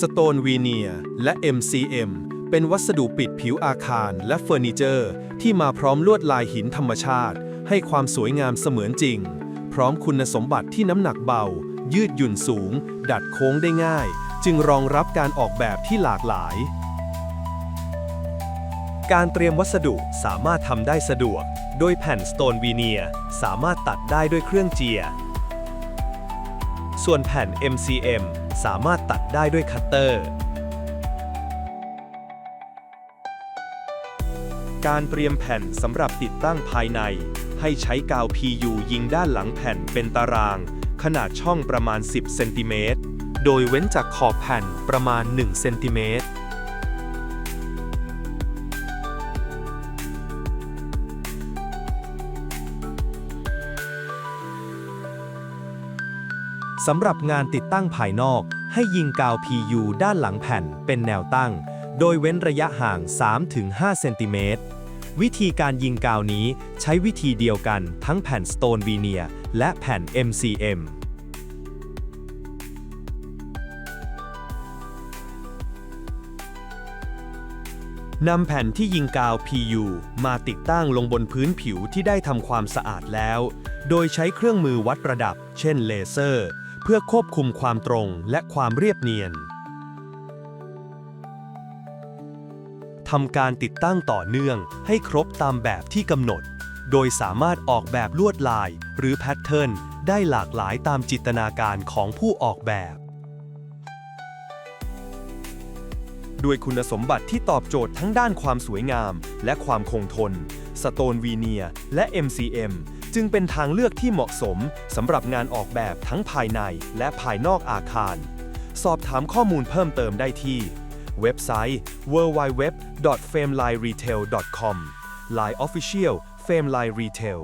สโตนวีเนียและ MCM เป็นวัสดุปิดผิวอาคารและเฟอร์นิเจอร์ ที่มาพร้อมลวดลายหินธรรมชาติ ให้ความสวยงามเสมือนจริง พร้อมคุณสมบัติที่น้ำหนักเบา ยืดหยุ่นสูง ดัดโค้งได้ง่าย จึงรองรับการออกแบบที่หลากหลาย การเตรียมวัสดุสามารถทำได้สะดวก โดยแผ่นสโตนวีเนียสามารถตัดได้ด้วยเครื่องเจีย ส่วนแผ่น MCM สามารถตัดได้ด้วยคัตเตอร์ การเตรียมแผ่นสำหรับติดตั้งภายใน ให้ใช้กาว PU ยิงด้านหลังแผ่นเป็นตาราง ขนาดช่องประมาณ 10 เซนติเมตร โดยเว้นจากขอบแผ่นประมาณ 1 เซนติเมตร สำหรับงานติดตั้งภายนอก ให้ยิงกาว PU ด้านหลังแผ่นเป็นแนวตั้ง โดยเว้นระยะห่าง 3-5 เซนติเมตร วิธีการยิงกาวนี้ใช้วิธีเดียวกันทั้งแผ่น Stone Veneer และแผ่น MCM นำแผ่นที่ยิงกาว PU มาติดตั้งลงบนพื้นผิวที่ได้ทำความสะอาดแล้ว โดยใช้เครื่องมือวัดระดับ เช่นเลเซอร์ เพื่อควบคุมความตรงและความเรียบเนียนทำการติดตั้งต่อเนื่องให้ครบตามแบบที่กำหนด โดยสามารถออกแบบลวดลายหรือแพทเทิร์นได้หลากหลายตามจินตนาการของผู้ออกแบบ ด้วยคุณสมบัติที่ตอบโจทย์ทั้งด้านความสวยงามและความคงทน สโตนวีเนียและ MCM จึงเป็นทางเลือกที่เหมาะสมสำหรับงานออกแบบทั้งภายในและภายนอกอาคาร สอบถามข้อมูลเพิ่มเติมได้ที่ เว็บไซต์ www.famelineretail.com Line Official Fameline Retail